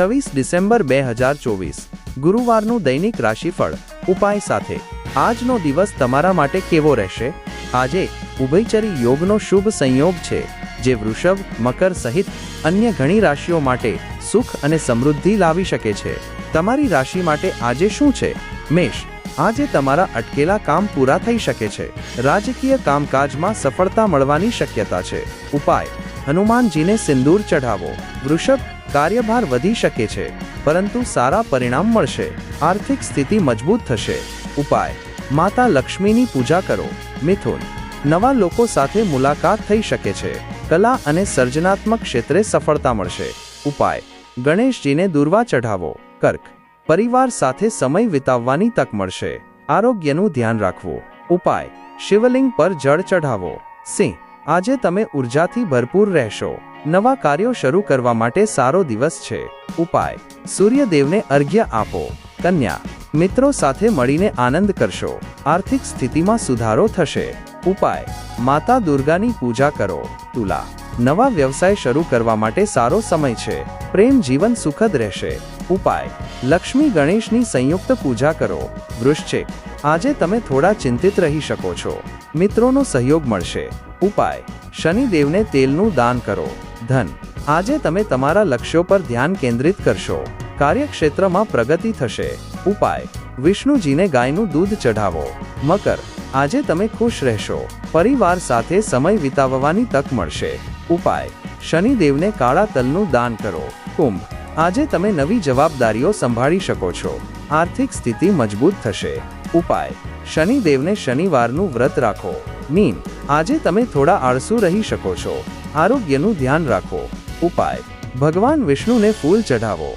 છવ્વીસ ડિસેમ્બર બે હજાર ચોવીસ. ગુરુવારનું દૈનિક રાશિફળ, ઉપાય સાથે. આજનો દિવસ તમારા માટે કેવો રહેશે? આજે, ઉભયચરી યોગનો શુભ સંયોગ છે, જે વૃષભ, મકર સહિત અન્ય ઘણી રાશિઓ માટે સુખ અને સમૃદ્ધિ લાવી શકે છે. તમારી રાશિ માટે આજે શું છે? મેષ, આજે તમારા અટકેલા કામ પૂરા થઈ શકે છે. રાજકીય કામકાજમાં સફળતા મળવાની શક્યતા છે. ઉપાય, હનુમાનજીને સિંદૂર ચઢાવો. વૃષભ કાર્યભાર વધી શકે છે, પરંતુ સારા પરિણામ મળશે. આર્થિક સ્થિતિ મજબૂત થશે. ઉપાય. માતા લક્ષ્મીની પૂજા કરો. મિથુન. નવા લોકો સાથે મુલાકાત થઈ શકે છે. કલા અને સર્જનાત્મક ક્ષેત્રે સફળતા મળશે. ઉપાય. ગણેશજીને દુર્વા ચઢાવો. કર્ક. પરિવાર સાથે સમય વિતાવવાની તક મળશે. આરોગ્યનું ધ્યાન રાખવું. ઉપાય. શિવલિંગ પર જળ ચઢાવો. સિંહ. આજે તમે ઉર્જાથી ભરપૂર રહેશો. નવા કાર્યો શરૂ કરવા માટે સારો દિવસ છે. ઉપાય. સૂર્યદેવને અર્ઘ્ય આપો. કન્યા. મિત્રો સાથે મળીને આનંદ કરશો. આર્થિક સ્થિતિમાં સુધારો થશે. ઉપાય. માતા દુર્ગાની પૂજા કરો. તુલા. નવા વ્યવસાય શરૂ કરવા માટે સારો સમય છે. પ્રેમ જીવન સુખદ રહેશે. ઉપાય. લક્ષ્મી ગણેશની સંયુક્ત પૂજા કરો. વૃશ્ચિક. આજે તમે થોડા ચિંતિત રહી શકો છો. મિત્રોનો સહયોગ મળશે. ઉપાય. શનિદેવને તેલનું દાન કરો. ધન. આજે તમે તમારા લક્ષ્યો પર ધ્યાન કેન્દ્રિત કરશો. કાર્યક્ષેત્રમાં પ્રગતિ થશે. ઉપાય. વિષ્ણુજીને ગાયનું દૂધ ચઢાવો. મકર. આજે તમે ખુશ રહેશો. પરિવાર સાથે સમય વિતાવવાની તક મળશે. ઉપાય. શનિદેવને કાળા તલનું દાન કરો. કુંભ. આજે તમે નવી જવાબદારીઓ સંભાળી શકો છો. આર્થિક સ્થિતિ મજબૂત થશે. ઉપાય. શનિદેવને શનિવારનું વ્રત રાખો. મીન આજે તમે થોડા આળસુ રહી શકો છો. આરોગ્યનું ધ્યાન રાખો. ઉપાય. ભગવાન વિષ્ણુને ફૂલ ચઢાવો.